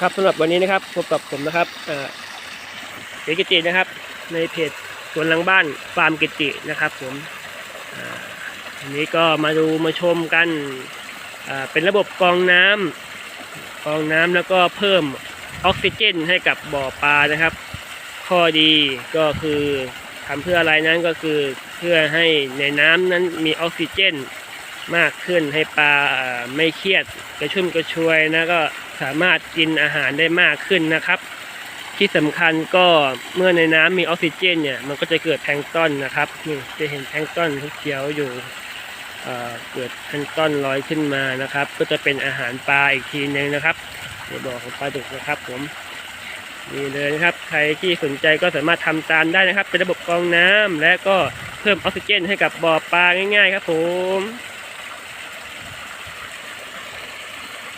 ครับสำหรับวันนี้นะครับพบกับผมนะครับเอ่อกิตินะครับ ในเพจสวนหลังบ้านฟาร์มกิตินะครับ ผมอันนี้ก็มาดูมาชมกันอ่าเป็นระบบกองน้ำกองน้ำแล้วก็เพิ่มออกซิเจนให้กับบ่อปลานะครับ ข้อดีก็คือทำเพื่ออะไรนั้นก็คือเพื่อให้ในน้ำนั้นมีออกซิเจนมากขึ้นให้ปลาอ่อไม่เครียดกระชุ่มกระชวยนะก็ สามารถกินอาหารได้มากขึ้นนะครับ ที่สำคัญก็เมื่อในน้ำมีออกซิเจนเนี่ยมันก็จะเกิดแพลงต้นนะครับนี่จะเห็นแพลงต้นเขียวอยู่เเกิดแพลงต้นลอยขึ้นมานะครับ ก็จะเป็นอาหารปลาอีกทีหนึงนะครับในบ่อของปลาดุกนะครับผมนี่เลยนะครับ ใครที่สนใจก็สามารถทำตามได้นะครับ เป็นระบบกรองน้ำและก็เพิ่มออกซิเจนให้กับบ่อปลาง่ายๆ ครับผม